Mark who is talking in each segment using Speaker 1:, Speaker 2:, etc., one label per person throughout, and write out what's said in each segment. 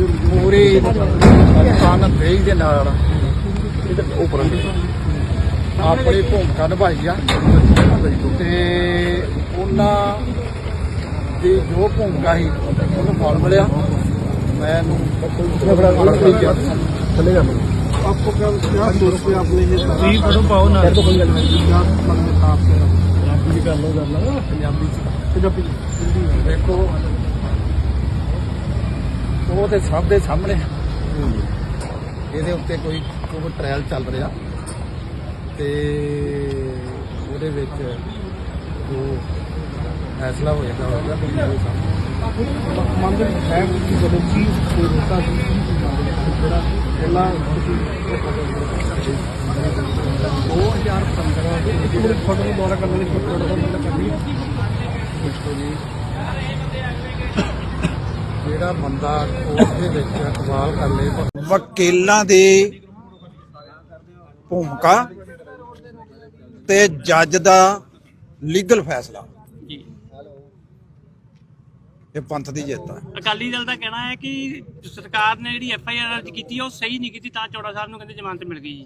Speaker 1: ਪੂਰੀ ਤਨ ਦੇਈ ਦੇ ਨਾਲ ਆਪਣੀ ਭੂਮਿਕਾ ਨਿਭਾਈ ਆ ਤੇ ਉਹਨਾਂ ਦੀ ਜੋ ਭੂਮਿਕਾ ਸੀ ਉਹਨੂੰ ਫਲ ਮਿਲਿਆ ਮੈਨੂੰ ਚਲੇ ਜਾ
Speaker 2: आपको क्या क्या सोचते हैं आपने ये
Speaker 1: ਤੁਸੀਂ ਫੜੋ ਪਾਓ ਨਾ
Speaker 2: क्या मन में था आपके ਪੰਜਾਬੀ ਚ ਕਰ ਲਓ ਗੱਲ ਪੰਜਾਬੀ ਚ ਪੰਜਾਬੀ ਚ
Speaker 1: ਦੇਖੋ ਉਹ ਤੇ ਸਭ ਦੇ ਸਾਹਮਣੇ। ਇਹਦੇ ਉੱਤੇ ਕੋਈ ਕੋਈ ਟ੍ਰਾਇਲ ਚੱਲ ਰਿਹਾ। ਤੇ ਉਹਦੇ ਵਿੱਚ ਜੋ ਫੈਸਲਾ ਹੋਏਗਾ। ਹੋਏਗਾ ਦੁਨੀਆ ਦੇ ਸਾਹਮਣੇ
Speaker 2: ਮੰਨਦੇ ਹੈ ਕਿ ਜਦੋਂ ਕੀ ਕੋਈ ਰੋਕਾ ਸੀ ਜਿਹੜਾ ਪਹਿਲਾਂ ਤੁਸੀਂ 2015 ਦੇ ਇੱਕ ਮਿੰਟ ਫੋਟੋ ਨੂੰ ਦੁਆਰਾ ਕਰਨ ਲਈ ਫੋਟੋ ਦਾ ਮਤਲਬ ਕਰਨੀ
Speaker 1: ਦੇਖੋ ਜੀ। ਜਿਹੜਾ ਬੰਦਾ ਕੋਰਟ ਦੇ ਵਿੱਚ ਇਕਬਾਲ ਕਰ ਲੇ
Speaker 3: ਵਕੀਲਾਂ ਦੀ ਭੂਮਿਕਾ ਤੇ ਜੱਜ ਦਾ ਲੀਗਲ ਫੈਸਲਾ।
Speaker 4: ਜੀ।
Speaker 3: ਇਹ ਪੰਥ ਦੀ ਜਿੱਤ ਹੈ
Speaker 4: ਅਕਾਲੀ ਦਲ ਦਾ ਕਹਿਣਾ ਹੈ ਕਿ ਸਰਕਾਰ ਨੇ ਜਿਹੜੀ ਐਫ ਆਈ ਆਰ ਦਰਜ ਕੀਤੀ ਉਹ ਸਹੀ ਨਹੀਂ ਕੀਤੀ ਤਾਂ ਚੌੜਾ ਸਾਹਿਬ ਨੂੰ ਕਹਿੰਦੇ ਜ਼ਮਾਨਤ ਮਿਲ ਗਈ ਜੀ।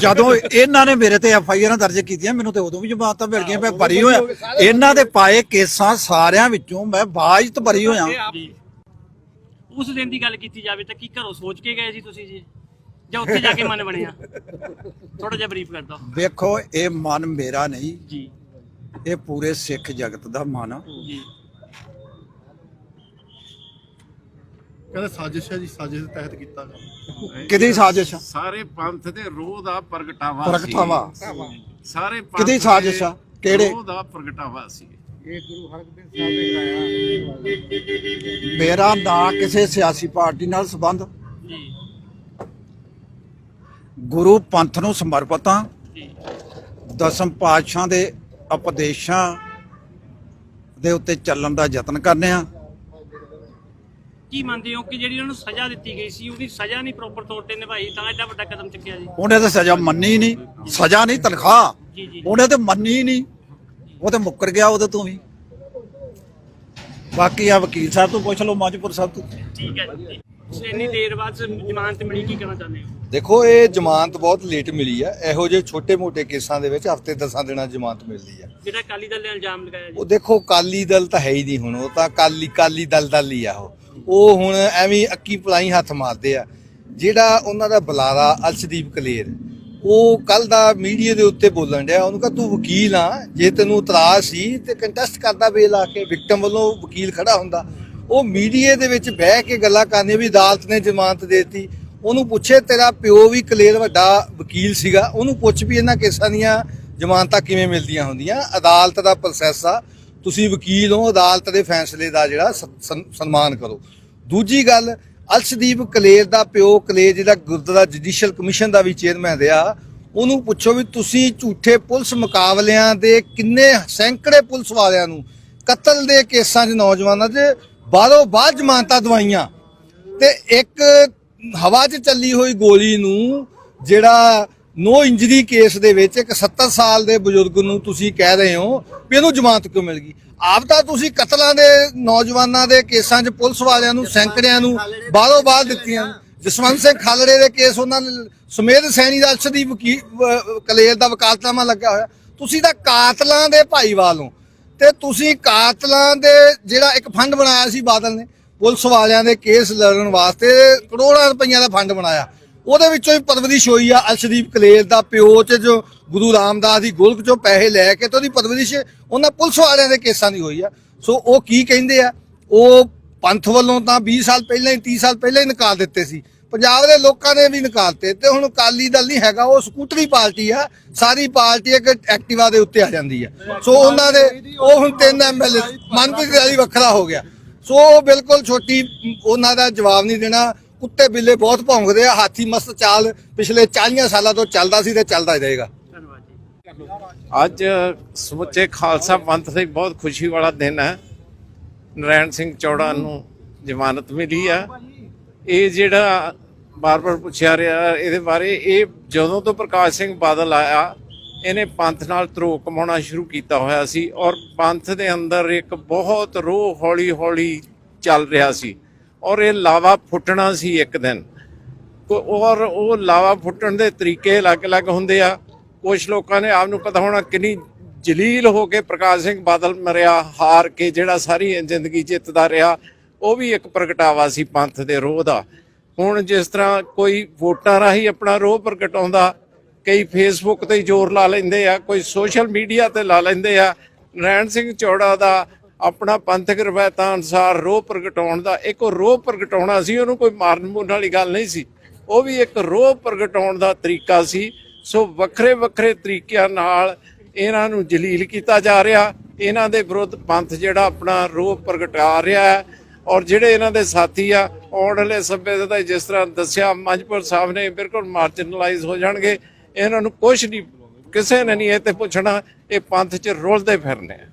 Speaker 3: ਜਦੋਂ ਇਹਨਾਂ ਨੇ ਮੇਰੇ ਤੇ ਐਫ ਆਈ ਆਰ ਦਰਜ ਕੀਤੀਆਂ ਮੈਨੂੰ ਤੇ ਉਦੋਂ ਵੀ ਜਮਾਨਤਾਂ ਮਿਲ ਗਈਆਂ ਮੈਂ ਬਰੀ ਹੋਇਆ। ਇਹਨਾਂ ਦੇ ਪਾਏ ਕੇਸਾਂ ਸਾਰਿਆਂ ਵਿੱਚੋਂ ਮੈਂ ਬਾਜਤ ਬਰੀ ਹੋਇਆ।
Speaker 4: ਉਸ ਦਿਨ ਦੀ ਗੱਲ ਕੀਤੀ ਜਾਵੇ ਤਾਂ ਕੀ ਘਰੋਂ ਸੋਚ ਕੇ ਗਏ ਸੀ ਤੁਸੀਂ ਜੀ? ਜਾਂ ਉੱਥੇ ਜਾ ਕੇ ਮਨ ਬਣਿਆ? ਥੋੜਾ ਜਿਹਾ ਬਰੀਫ ਕਰ ਦਿਓ।
Speaker 3: ਵੇਖੋ ਇਹ ਮਨ ਮੇਰਾ ਨਹੀਂ।
Speaker 4: ਜੀ।
Speaker 3: ਇਹ ਪੂਰੇ ਸਿੱਖ ਜਗਤ ਦਾ ਮਨ। ਆ
Speaker 4: ਜੀ।
Speaker 2: ਕਹਿੰਦੇ ਸਾਜ਼ਿਸ਼ ਹੈ ਜੀ ਸਾਜ਼ਿਸ਼ ਦੇ ਤਹਿਤ ਕੀਤਾ
Speaker 3: ਕਿਹਦੀ ਸਾਜ਼ਿਸ਼ ਆ?
Speaker 5: ਸਾਰੇ ਪੰਥ ਦੇ ਰੋਹ ਦਾ ਪ੍ਰਗਟਾਵਾ
Speaker 3: ਪ੍ਰਗਟਾਵਾ
Speaker 5: ਸੀ। ਸਾਰੇ ਪੰਥ
Speaker 3: ਕਿਹਦੀ ਸਾਜ਼ਿਸ਼ ਆ? ਕਿਹੜੇ?
Speaker 5: ਰੋਹ ਦਾ ਪ੍ਰਗਟਾਵਾ ਸੀ
Speaker 1: ਇਹ ਗੁਰੂ ਹਰਗੋਬਿੰਦ ਸਾਹਿਬ ਨੇ ਕਰਾਇਆ
Speaker 3: ਮੇਰਾ ਨਾਂ ਕਿਸੇ ਸਿਆਸੀ ਪਾਰਟੀ ਨਾਲ ਸੰਬੰਧ
Speaker 4: ਜੀ
Speaker 3: ਗੁਰੂ ਪੰਥ ਨੂੰ ਸਮਰਪਿਤ
Speaker 4: ਜੀ
Speaker 3: ਦਸਮ ਪਾਤਸ਼ਾਹ ਦੇ ਉਪਦੇਸ਼ਾਂ ਦੇ ਉੱਤੇ ਚੱਲਣ ਦਾ ਯਤਨ ਕਰਨੇ ਆ
Speaker 4: ਕੀ ਮੰਨਦੇ ਹੋ ਕਿ ਜਿਹੜੀ ਉਹਨਾਂ ਨੂੰ ਸਜ਼ਾ ਦਿੱਤੀ ਗਈ ਸੀ ਉਹਦੀ ਸਜ਼ਾ ਨਹੀਂ ਪ੍ਰੋਪਰ ਤੌਰ ਤੇ ਨਿਭਾਈ ਤਾਂ ਐਡਾ ਵੱਡਾ ਕਦਮ ਚੁੱਕਿਆ ਜੀ?
Speaker 3: ਉਹਨੇ ਤਾਂ ਸਜ਼ਾ ਮੰਨੀ ਨਹੀਂ। ਸਜ਼ਾ ਨਹੀਂ ਤਨਖਾਹ।
Speaker 4: ਜੀ ਜੀ।
Speaker 3: ਉਹਨੇ ਤੇ ਮੰਨੀ ਨਹੀਂ। ਉਹ ਤੇ ਮੁੱਕਰ ਗਿਆ ਉਹਦੇ ਤੋਂ ਵੀ। ਬਾਕੀ ਆ ਵਕੀਲ ਸਾਹਿਬ ਤੋਂ ਪੁੱਛ ਲਓ ਮਾਜਪੁਰ ਸਾਹਿਬ ਤੋਂ।
Speaker 4: ਠੀਕ ਹੈ ਜੀ। ਇੰਨੀ ਦੇਰ ਬਾਅਦ ਜ਼ਮਾਨਤ ਮਿਲੀ ਕੀ ਕਹਿਣਾ ਚਾਹੁੰਦੇ ਹੋ?
Speaker 6: ਦੇਖੋ ਇਹ ਜ਼ਮਾਨਤ ਬਹੁਤ ਲੇਟ ਮਿਲੀ ਆ। ਇਹੋ ਜਿਹੇ ਛੋਟੇ-ਮੋਟੇ ਕੇਸਾਂ ਦੇ ਵਿੱਚ ਹਫ਼ਤੇ ਦਸਾਂ ਦਿਨਾਂ 'ਚ ਜ਼ਮਾਨਤ ਮਿਲਦੀ ਆ।
Speaker 4: ਜਿਹੜਾ ਅਕਾਲੀ ਦਲ ਨੇ ਇਲਜ਼ਾਮ ਲਗਾਇਆ ਜੀ।
Speaker 6: ਉਹ ਦੇਖੋ ਕਾਲੀ ਦਲ ਤਾਂ ਹੈ ਹੀ ਨਹੀਂ ਹੁਣ। ਉਹ ਤਾਂ ਕਾਲੀ ਕਾਲੀ ਦਲ ਦਲ ਹੀ ਆ ਉਹ। ਉਹ ਹੁਣ ਐਵੇਂ ਅੱਕੀ ਪਲਾਈ ਹੱਥ ਮਾਰਦੇ ਆ। ਜਿਹੜਾ ਉਹਨਾਂ ਦਾ ਬੁਲਾਰਾ ਅਰਸ਼ਦੀਪ ਕਲੇਰ, ਉਹ ਕੱਲ ਦਾ ਮੀਡੀਆ ਦੇ ਉੱਤੇ ਬੋਲਣ ਡਿਆ। ਉਹਨੂੰ ਕਹਾ, ਤੂੰ ਵਕੀਲ ਆ, ਜੇ ਤੈਨੂੰ ਇਤਰਾਜ਼ ਸੀ ਤੇ ਕੰਟੈਸਟ ਕਰਦਾ ਵੇਲ ਆ ਕੇ ਵਿਕਟਮ ਵੱਲੋਂ ਵਕੀਲ ਖੜਾ ਹੁੰਦਾ। ਉਹ ਮੀਡੀਆ ਦੇ ਵਿੱਚ ਬਹਿ ਕੇ ਗੱਲਾਂ ਕਰਨੀਆਂ ਵੀ ਅਦਾਲਤ ਨੇ ਜ਼ਮਾਨਤ ਦੇਤੀ। ਉਹਨੂੰ ਪੁੱਛੇ, ਤੇਰਾ ਪਿਓ ਵੀ ਕਲੇਰ ਵੱਡਾ ਵਕੀਲ ਸੀਗਾ? ਉਹਨੂੰ ਪੁੱਛ ਵੀ ਇਹਨਾਂ ਕੇਸਾਂ ਦੀਆਂ ਜ਼ਮਾਨਤਾਂ ਕਿਵੇਂ ਮਿਲਦੀਆਂ ਹੁੰਦੀਆਂ? ਅਦਾਲਤ ਦਾ ਪ੍ਰੋਸੈਸ ਆ। ਤੁਸੀਂ ਵਕੀਲ ਹੋ, ਅਦਾਲਤ ਦੇ ਫੈਸਲੇ ਦਾ ਜਿਹੜਾ ਸਨ- ਸਨਮਾਨ ਕਰੋ। ਦੂਜੀ ਗੱਲ ਅਲਸ਼ਦੀਪ ਕਲੇਰ ਦਾ ਪਿਓ, ਕਲੇਰ ਜਿਹੜਾ ਗੁਰਦੁਆਰਾ ਜੁਡੀਸ਼ੀਅਲ ਕਮਿਸ਼ਨ ਦਾ ਵੀ ਚੇਅਰਮੈਨ ਰਿਹਾ, ਉਹਨੂੰ ਪੁੱਛੋ ਵੀ ਤੁਸੀਂ ਝੂਠੇ ਪੁਲਿਸ ਮੁਕਾਬਲਿਆਂ ਦੇ ਕਿੰਨੇ ਸੈਂਕੜੇ ਪੁਲਿਸ ਵਾਲਿਆਂ ਨੂੰ ਕਤਲ ਦੇ ਕੇਸਾਂ 'ਚ ਨੌਜਵਾਨਾਂ 'ਚ ਬਾਹਰੋਂ ਬਾਹਰ ਜ਼ਮਾਨਤਾਂ ਦਵਾਈਆਂ। ਤੇ ਇੱਕ ਹਵਾ 'ਚ ਚੱਲੀ ਹੋਈ ਗੋਲੀ ਨੂੰ ਜਿਹੜਾ ਨੋ ਇੰਜਰੀ ਕੇਸ ਦੇ ਵਿੱਚ ਇੱਕ 70 ਸਾਲ ਦੇ ਬਜ਼ੁਰਗ ਨੂੰ ਤੁਸੀਂ ਕਹਿ ਰਹੇ ਹੋ ਵੀ ਇਹਨੂੰ ਜ਼ਮਾਨਤ ਕਿਉਂ ਮਿਲ ਗਈ? ਆਪ ਤਾਂ ਤੁਸੀਂ ਕਤਲਾਂ ਦੇ ਨੌਜਵਾਨਾਂ ਦੇ ਕੇਸਾਂ 'ਚ ਪੁਲਿਸ ਵਾਲਿਆਂ ਨੂੰ, ਸੈਂਕੜਿਆਂ ਨੂੰ ਬਾਹਰੋਂ ਬਾਹਰ ਦਿੱਤੀਆਂ। ਜਸਵੰਤ ਸਿੰਘ ਖਾਲੜੇ ਦੇ ਕੇਸ ਉਹਨਾਂ ਨੇ, ਸੁਮੇਧ ਸੈਣੀ ਦਾ ਅਰਸ਼ਦੀ ਵਕੀਲ ਕਲੇਰ ਦਾ ਵਕਾਲਤਨਾਮਾ ਲੱਗਾ ਹੋਇਆ। ਤੁਸੀਂ ਤਾਂ ਕਾਤਲਾਂ ਦੇ ਭਾਈਵਾਲ ਹੋ ਤੇ ਤੁਸੀਂ ਕਾਤਲਾਂ ਦੇ ਜਿਹੜਾ ਇੱਕ ਫੰਡ ਬਣਾਇਆ ਸੀ ਬਾਦਲ ਨੇ, ਪੁਲਿਸ ਵਾਲਿਆਂ ਦੇ ਕੇਸ ਲੜਨ ਵਾਸਤੇ ਕਰੋੜਾਂ ਰੁਪਈਆ ਦਾ ਫੰਡ ਬਣਾਇਆ। ਉਹਦੇ ਵਿੱਚੋਂ ਹੀ ਪਰਵਰਿਸ਼ ਹੋਈ ਆ ਅਰਸ਼ਦੀਪ ਕਲੇਰ ਦਾ ਪਿਓ ਚ ਜੋ ਗੁਰੂ ਰਾਮਦਾਸ ਦੀ ਗੁਲਕ ਚੋਂ ਪੈਸੇ ਲੈ ਕੇ ਤੇ ਉਹਦੀ ਪਰਵਰਿਸ਼ ਉਹਨਾਂ ਪੁਲਿਸ ਵਾਲਿਆਂ ਦੇ ਕੇਸਾਂ ਦੀ ਹੋਈ ਆ। ਸੋ ਉਹ ਕੀ ਕਹਿੰਦੇ ਆ? ਉਹ ਪੰਥ ਵੱਲੋਂ ਤਾਂ 20 ਸਾਲ ਪਹਿਲਾਂ ਹੀ 30 ਸਾਲ ਪਹਿਲਾਂ ਹੀ ਨਿਕਾਲ ਦਿੱਤੇ ਸੀ। ਪੰਜਾਬ ਦੇ ਲੋਕਾਂ ਨੇ ਵੀ ਨਿਕਾਲਤੇ ਤੇ ਹੁਣ ਅਕਾਲੀ ਦਲ ਨਹੀਂ ਹੈਗਾ, ਉਹ ਸਕੂਟਰੀ ਪਾਰਟੀ ਆ। ਸਾਰੀ ਪਾਰਟੀ ਇੱਕ ਐਕਟਿਵਾ ਦੇ ਉੱਤੇ ਆ ਜਾਂਦੀ ਆ। ਸੋ ਉਹਨਾਂ ਦੇ, ਉਹ ਹੁਣ ਤਿੰਨ ਐਮਐਲਏ ਮਨਪ੍ਰੀਤ ਵਾਲੀ ਵੱਖਰਾ ਹੋ ਗਿਆ। ਸੋ ਉਹ ਬਿਲਕੁਲ ਛੋਟੀ, ਉਹਨਾਂ ਦਾ ਜਵਾਬ ਨਹੀਂ ਦੇਣਾ। ਕੁੱਤੇ ਬਿੱਲੇ ਬਹੁਤ ਭੌਂਕਦੇ ਆ, ਹਾਥੀ ਮਸਤ ਚਾਲ ਪਿਛਲੇ 40 ਸਾਲਾਂ ਤੋਂ ਚੱਲਦਾ ਸੀ ਤੇ ਚੱਲਦਾ ਹੀ ਰਹੇਗਾ।
Speaker 5: ਅੱਜ ਸਮੁੱਚੇ ਖਾਲਸਾ ਪੰਥ ਲਈ ਬਹੁਤ ਖੁਸ਼ੀ ਵਾਲਾ ਦਿਨ ਹੈ। ਨਰੈਣ ਸਿੰਘ ਚੌੜਾ ਨੂੰ ਜ਼ਮਾਨਤ ਮਿਲੀ ਆ। ਇਹ ਜਿਹੜਾ ਬਾਰ-ਬਾਰ ਪੁੱਛਿਆ ਰਿਹਾ, ਇਹਦੇ ਬਾਰੇ ਇਹ ਜਦੋਂ ਤੋਂ ਪ੍ਰਕਾਸ਼ ਸਿੰਘ ਬਾਦਲ ਆਇਆ, ਇਹਨੇ ਪੰਥ ਨਾਲ ਧਰੋ ਕਮਾਉਣਾ ਸ਼ੁਰੂ ਕੀਤਾ ਹੋਇਆ ਸੀ ਔਰ ਪੰਥ ਦੇ ਅੰਦਰ ਇੱਕ ਬਹੁਤ ਰੋਹ ਹੌਲੀ-ਹੌਲੀ ਚੱਲ ਰਿਹਾ ਸੀ। ਔਰ ਇਹ ਲਾਵਾ ਫੁੱਟਣਾ ਸੀ ਇੱਕ ਦਿਨ। ਔਰ ਉਹ ਲਾਵਾ ਫੁੱਟਣ ਦੇ ਤਰੀਕੇ ਅਲੱਗ-ਅਲੱਗ ਹੁੰਦੇ ਆ। ਕੁਝ ਲੋਕਾਂ ਨੇ ਆਪ ਨੂੰ ਪਤਾ ਹੋਣਾ ਕਿੰਨੀ ਜਲੀਲ ਹੋ ਕੇ ਪ੍ਰਕਾਸ਼ ਸਿੰਘ ਬਾਦਲ ਮਰਿਆ, ਹਾਰ ਕੇ ਜਿਹੜਾ ਸਾਰੀ ਜ਼ਿੰਦਗੀ ਜਿੱਤਦਾ ਰਿਹਾ, ਉਹ ਵੀ ਇੱਕ ਪ੍ਰਗਟਾਵਾ ਸੀ ਪੰਥ ਦੇ ਰੋਹ ਦਾ। ਹੁਣ ਜਿਸ ਤਰ੍ਹਾਂ ਕੋਈ ਵੋਟਾਂ ਰਾਹੀਂ ਆਪਣਾ ਰੋਹ ਪ੍ਰਗਟਾਉਂਦਾ, ਕਈ ਫੇਸਬੁੱਕ ਤੇ ਜ਼ੋਰ ਲਾ ਲੈਂਦੇ ਆ, ਕੋਈ ਸੋਸ਼ਲ ਮੀਡੀਆ ਤੇ ਲਾ ਲੈਂਦੇ ਆ, ਨਰੈਣ ਸਿੰਘ ਚੌੜਾ ਦਾ ਆਪਣਾ ਪੰਥਕ ਰਵਾਇਤਾਂ ਅਨੁਸਾਰ ਰੋਹ ਪ੍ਰਗਟਾਉਣ ਦਾ, ਇੱਕ ਉਹ ਰੋਹ ਪ੍ਰਗਟਾਉਣਾ ਸੀ, ਉਹਨੂੰ ਕੋਈ ਮਾਰਨ ਮੂਰਨ ਵਾਲੀ ਗੱਲ ਨਹੀਂ ਸੀ। ਉਹ ਵੀ ਇੱਕ ਰੋਹ ਪ੍ਰਗਟਾਉਣ ਦਾ ਤਰੀਕਾ ਸੀ। ਸੋ ਵੱਖਰੇ ਵੱਖਰੇ ਤਰੀਕਿਆਂ ਨਾਲ ਇਹਨਾਂ ਨੂੰ ਜਲੀਲ ਕੀਤਾ ਜਾ ਰਿਹਾ। ਇਹਨਾਂ ਦੇ ਵਿਰੁੱਧ ਪੰਥ ਜਿਹੜਾ ਆਪਣਾ ਰੋਹ ਪ੍ਰਗਟਾ ਰਿਹਾ ਹੈ। ਔਰ ਜਿਹੜੇ ਇਹਨਾਂ ਦੇ ਸਾਥੀ ਆ, ਆਉਣ ਵਾਲੇ ਸਭੇ ਦਾ ਜਿਸ ਤਰ੍ਹਾਂ ਦੱਸਿਆ ਮੰਜਪੁਰ ਸਾਹਿਬ ਨੇ ਬਿਲਕੁਲ ਮਾਰਜਨਲਾਈਜ਼ ਹੋ ਜਾਣਗੇ। ਇਹਨਾਂ ਨੂੰ ਕੁਝ ਨਹੀਂ, ਕਿਸੇ ਨੇ ਨਹੀਂ ਇਹ ਤੇ ਪੁੱਛਣਾ, ਇਹ ਪੰਥ 'ਚ ਰੁਲਦੇ ਫਿਰਨੇ